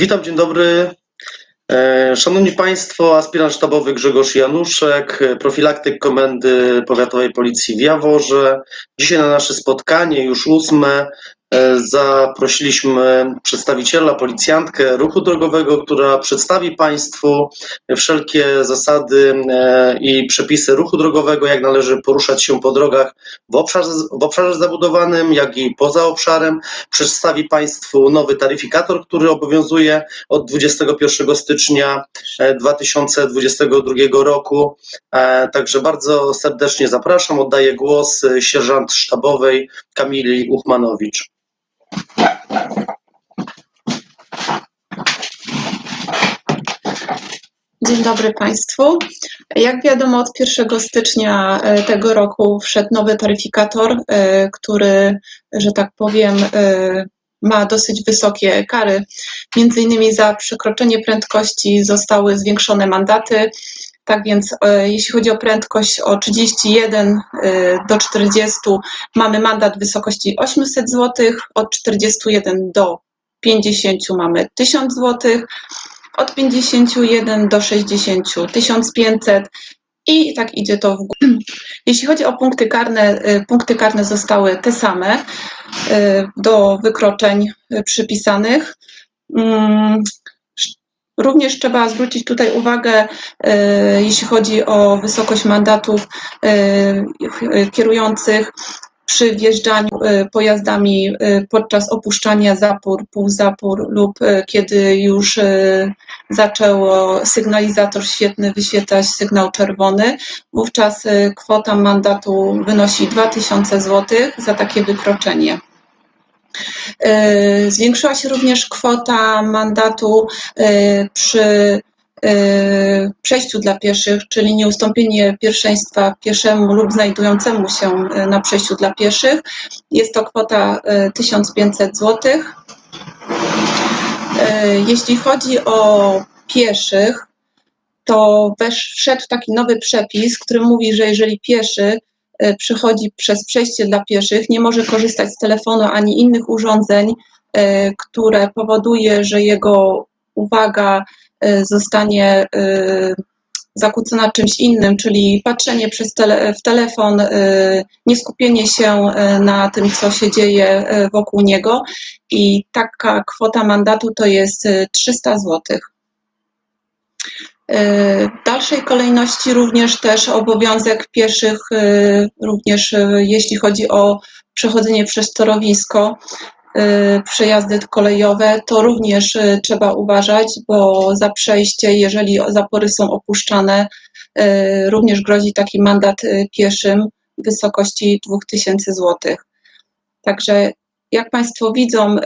Witam, dzień dobry. E, Szanowni Państwo, aspirant sztabowy Grzegorz Januszek, profilaktyk Komendy Powiatowej Policji w Jaworze. Dzisiaj na nasze spotkanie, już ósme, zaprosiliśmy przedstawiciela, policjantkę ruchu drogowego, która przedstawi Państwu wszelkie zasady e, i przepisy ruchu drogowego, jak należy poruszać się po drogach w obszarze, w obszarze zabudowanym, jak i poza obszarem. Przedstawi Państwu nowy taryfikator, który obowiązuje od 21 stycznia e, 2022 roku. E, Także bardzo serdecznie zapraszam. Oddaję głos e, sierżant sztabowej Kamili Uchmanowicz. Dzień dobry Państwu. Jak wiadomo, od 1 stycznia e, tego roku wszedł nowy taryfikator, e, który, że tak powiem, e, ma dosyć wysokie kary. Między innymi za przekroczenie prędkości zostały zwiększone mandaty. Tak więc, jeśli chodzi o prędkość o 31 do 40, mamy mandat w wysokości 800 zł, od 41 do 50 mamy 1000 zł od 51 do 60 1500 i tak idzie to w górę. Jeśli chodzi o punkty karne, y, punkty karne zostały te same do wykroczeń przypisanych. Również trzeba zwrócić tutaj uwagę, jeśli chodzi o wysokość mandatów kierujących przy wjeżdżaniu pojazdami podczas opuszczania zapór, półzapór lub kiedy już zaczęło sygnalizator świetny wyświetlać sygnał czerwony, wówczas kwota mandatu wynosi 2000 zł za takie wykroczenie. Zwiększyła się również kwota mandatu przy Y, przejściu dla pieszych, czyli nieustąpienie pierwszeństwa pieszemu lub znajdującemu się na przejściu dla pieszych. Jest to kwota 1500 zł. Jeśli chodzi o pieszych, to wszedł taki nowy przepis, który mówi, że jeżeli pieszy przychodzi przez przejście dla pieszych, nie może korzystać z telefonu ani innych urządzeń, które powoduje, że jego uwaga Y, zostanie y, zakłócona czymś innym, czyli patrzenie przez tele, w telefon, y, nie skupienie się na tym, co się dzieje wokół niego. I taka kwota mandatu to jest 300 zł. W dalszej kolejności również też obowiązek pieszych, również jeśli chodzi o przechodzenie przez torowisko, przejazdy kolejowe, to również trzeba uważać, bo za przejście, jeżeli zapory są opuszczane, również grozi taki mandat pieszym w wysokości 2000 zł. Także jak Państwo widzą,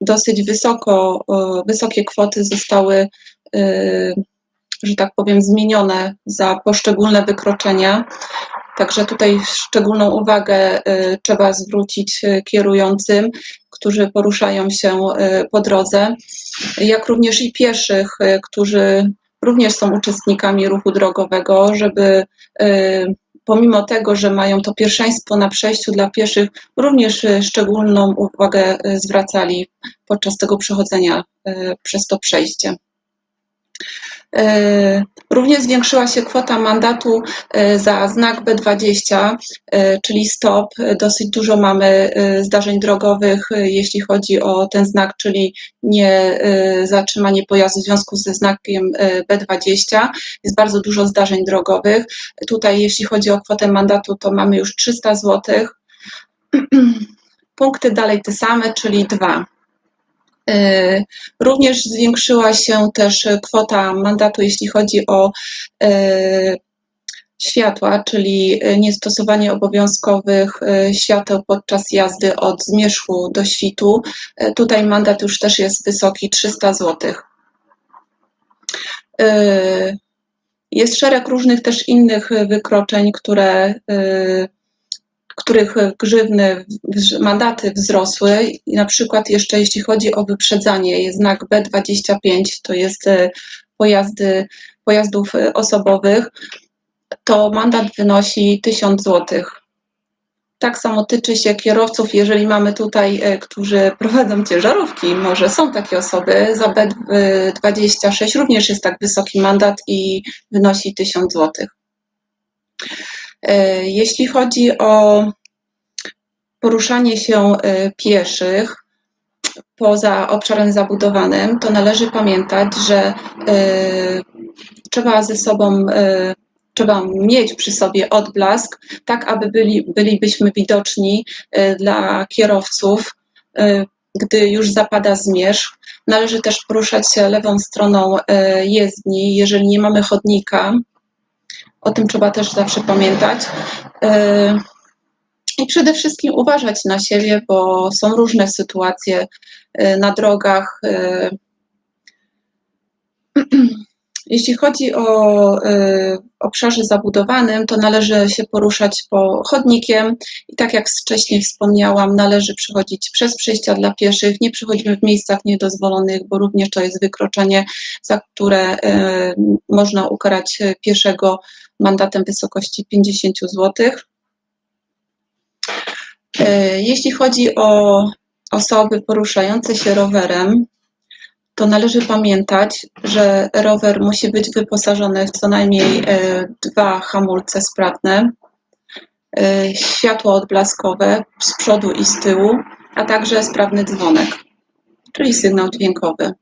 dosyć wysoko, wysokie kwoty zostały, że tak powiem, zmienione za poszczególne wykroczenia. Także tutaj szczególną uwagę y, trzeba zwrócić y, kierującym, którzy poruszają się y, po drodze, jak również i pieszych, którzy również są uczestnikami ruchu drogowego, żeby pomimo tego, że mają to pierwszeństwo na przejściu dla pieszych, również szczególną uwagę zwracali podczas tego przechodzenia przez to przejście. E, również zwiększyła się kwota mandatu e, za znak B20, e, czyli stop. Dosyć dużo mamy zdarzeń drogowych, jeśli chodzi o ten znak, czyli nie zatrzymanie pojazdu w związku ze znakiem B20. Jest bardzo dużo zdarzeń drogowych. Tutaj, jeśli chodzi o kwotę mandatu, to mamy już 300 zł. Punkty dalej te same, czyli dwa. E, również zwiększyła się też kwota mandatu, jeśli chodzi o e, światła, czyli niestosowanie obowiązkowych e, świateł podczas jazdy od zmierzchu do świtu. Tutaj mandat już też jest wysoki 300 zł. Jest szereg różnych też innych wykroczeń, które których grzywny, mandaty wzrosły. I na przykład jeszcze jeśli chodzi o wyprzedzanie, jest znak B25, to jest e, pojazdy, pojazdów e, osobowych, to mandat wynosi 1000 zł. Tak samo tyczy się kierowców, jeżeli mamy tutaj, e, którzy prowadzą ciężarówki, może są takie osoby, za B26 również jest tak wysoki mandat i wynosi 1000 zł. E, Jeśli chodzi o poruszanie się e, pieszych poza obszarem zabudowanym, to należy pamiętać, że e, trzeba ze sobą, trzeba mieć przy sobie odblask, tak aby byli, bylibyśmy widoczni dla kierowców, gdy już zapada zmierzch. Należy też poruszać się lewą stroną jezdni, jeżeli nie mamy chodnika. O tym trzeba też zawsze pamiętać. E, I przede wszystkim uważać na siebie, bo są różne sytuacje e, na drogach. Jeśli chodzi o e, obszarze zabudowanym, to należy się poruszać po chodnikiem i tak jak wcześniej wspomniałam, należy przechodzić przez przejścia dla pieszych. Nie przechodzimy w miejscach niedozwolonych, bo również to jest wykroczenie, za które e, można ukarać e, pieszego mandatem wysokości 50 zł. E, Jeśli chodzi o osoby poruszające się rowerem, to należy pamiętać, że rower musi być wyposażony w co najmniej e, dwa hamulce sprawne, e, światło odblaskowe z przodu i z tyłu, a także sprawny dzwonek, czyli sygnał dźwiękowy.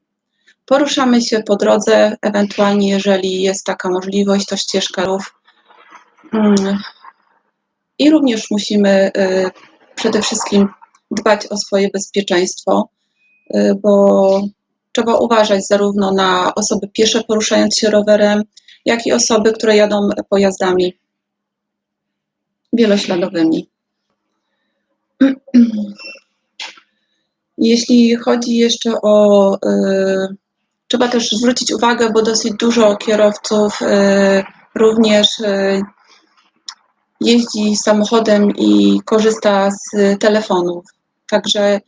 Poruszamy się po drodze, ewentualnie jeżeli jest taka możliwość, to ścieżka rów. Mm. I również musimy e, przede wszystkim dbać o swoje bezpieczeństwo, bo trzeba uważać zarówno na osoby piesze poruszające się rowerem, jak i osoby, które jadą pojazdami wielośladowymi. Jeśli chodzi jeszcze o. y, Trzeba też zwrócić uwagę, bo dosyć dużo kierowców y, również y, jeździ samochodem i korzysta z telefonów. Także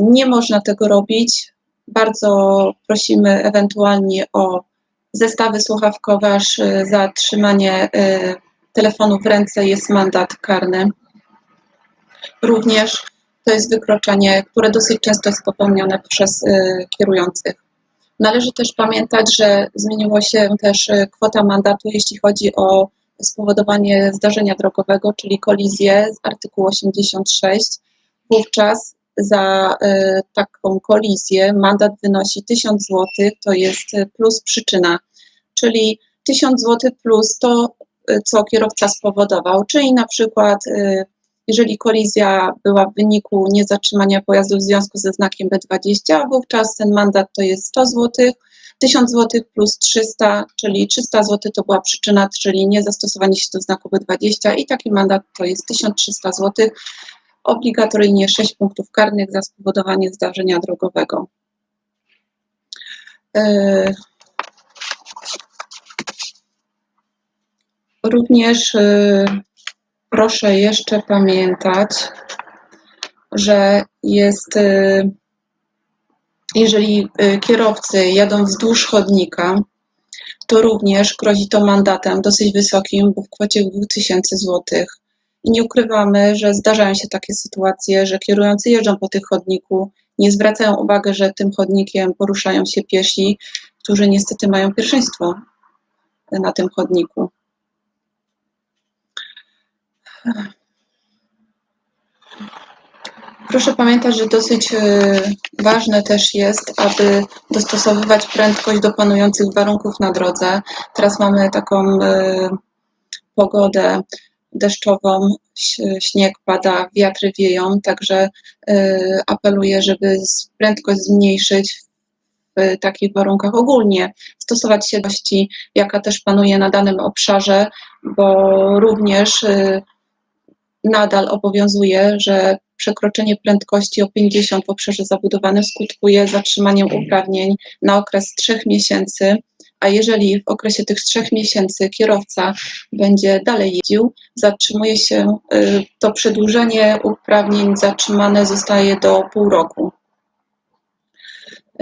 nie można tego robić. Bardzo prosimy ewentualnie o zestawy słuchawkowe, aż y, za trzymanie y, telefonu w ręce jest mandat karny. Również to jest wykroczenie, które dosyć często jest popełnione przez y, kierujących. Należy też pamiętać, że zmieniło się też kwota mandatu, jeśli chodzi o spowodowanie zdarzenia drogowego, czyli kolizję z artykułu 86. Wówczas za y, taką kolizję. Mandat wynosi 1000 zł, to jest y, plus przyczyna, czyli 1000 zł plus to, y, co kierowca spowodował, czyli na przykład jeżeli kolizja była w wyniku niezatrzymania pojazdu w związku ze znakiem B20, wówczas ten mandat to jest 100 zł, 1000 zł plus 300, czyli 300 zł to była przyczyna, czyli niezastosowanie się do znaku B20 i taki mandat to jest 1300 zł. Obligatoryjnie 6 punktów karnych za spowodowanie zdarzenia drogowego. Yy, Również yy, proszę jeszcze pamiętać, że jest, y, jeżeli kierowcy jadą wzdłuż chodnika, to również grozi to mandatem dosyć wysokim, bo w kwocie 2000 zł. I nie ukrywamy, że zdarzają się takie sytuacje, że kierujący jeżdżą po tych chodniku, nie zwracają uwagi, że tym chodnikiem poruszają się piesi, którzy niestety mają pierwszeństwo na tym chodniku. Proszę pamiętać, że dosyć y, ważne też jest, aby dostosowywać prędkość do panujących warunków na drodze. Teraz mamy taką y, pogodę deszczową, śnieg pada, wiatry wieją, także y, apeluję, żeby prędkość zmniejszyć w takich warunkach ogólnie, stosować się do jaka też panuje na danym obszarze, bo również y, nadal obowiązuje, że przekroczenie prędkości o 50 w obszarze zabudowanym skutkuje zatrzymaniem uprawnień na okres trzech miesięcy, a jeżeli w okresie tych trzech miesięcy kierowca będzie dalej jeździł, zatrzymuje się, y, to przedłużenie uprawnień zatrzymane zostaje do pół roku.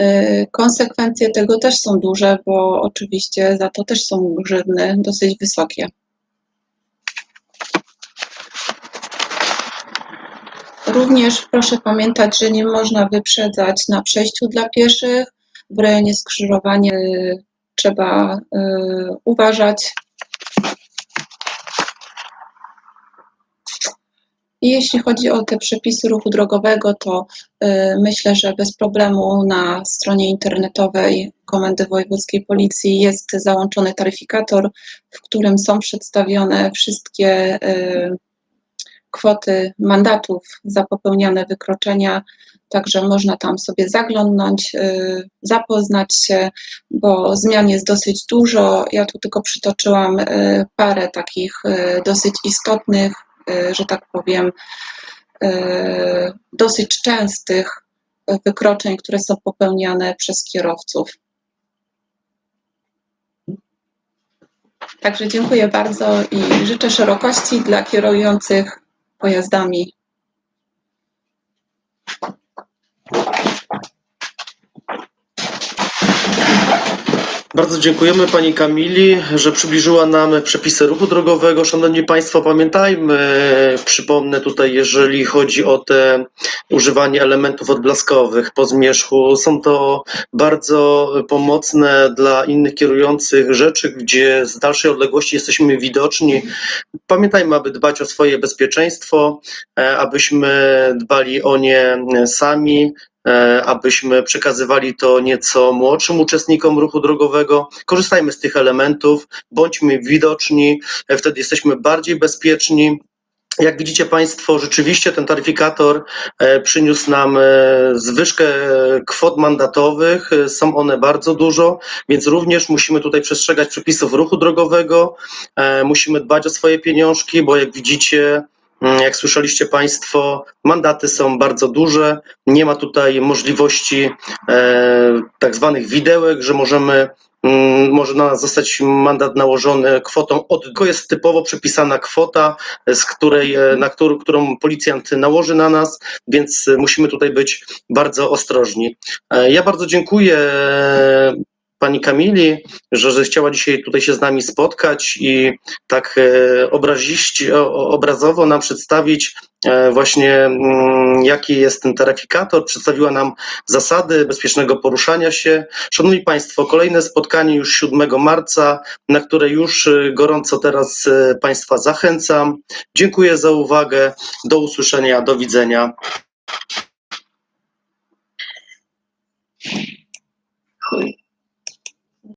Y, Konsekwencje tego też są duże, bo oczywiście za to też są grzywny dosyć wysokie. Również proszę pamiętać, że nie można wyprzedzać na przejściu dla pieszych. W rejonie skrzyżowania trzeba y, uważać. I jeśli chodzi o te przepisy ruchu drogowego, to y, myślę, że bez problemu na stronie internetowej Komendy Wojewódzkiej Policji jest załączony taryfikator, w którym są przedstawione wszystkie y, kwoty mandatów za popełniane wykroczenia. Także można tam sobie zaglądnąć, y, zapoznać się, bo zmian jest dosyć dużo. Ja tu tylko przytoczyłam y, parę takich y, dosyć istotnych, że tak powiem, dosyć częstych wykroczeń, które są popełniane przez kierowców. Także dziękuję bardzo i życzę szerokości dla kierujących pojazdami. Bardzo dziękujemy Pani Kamili, że przybliżyła nam przepisy ruchu drogowego. Szanowni Państwo, pamiętajmy, przypomnę tutaj, jeżeli chodzi o te używanie elementów odblaskowych po zmierzchu, są to bardzo pomocne dla innych kierujących rzeczy, gdzie z dalszej odległości jesteśmy widoczni. Pamiętajmy, aby dbać o swoje bezpieczeństwo, e, abyśmy dbali o nie sami, abyśmy przekazywali to nieco młodszym uczestnikom ruchu drogowego. Korzystajmy z tych elementów, bądźmy widoczni, e, wtedy jesteśmy bardziej bezpieczni. Jak widzicie Państwo, rzeczywiście ten taryfikator e, przyniósł nam e, zwyżkę kwot mandatowych. E, Są one bardzo dużo, więc również musimy tutaj przestrzegać przepisów ruchu drogowego. E, Musimy dbać o swoje pieniążki, bo jak widzicie, jak słyszeliście Państwo, mandaty są bardzo duże. Nie ma tutaj możliwości e, tak zwanych widełek, że możemy mm, może na nas zostać mandat nałożony kwotą od, jest typowo przepisana kwota, z której, e, na którą, którą policjant nałoży na nas, więc e, musimy tutaj być bardzo ostrożni. E, Ja bardzo dziękuję e, pani Kamili, że, że chciała dzisiaj tutaj się z nami spotkać i tak e, obraziści, obrazowo nam przedstawić e, właśnie mm, jaki jest ten taryfikator, przedstawiła nam zasady bezpiecznego poruszania się. Szanowni Państwo, kolejne spotkanie już 7 marca, na które już e, gorąco teraz Państwa zachęcam. Dziękuję za uwagę. Do usłyszenia, do widzenia.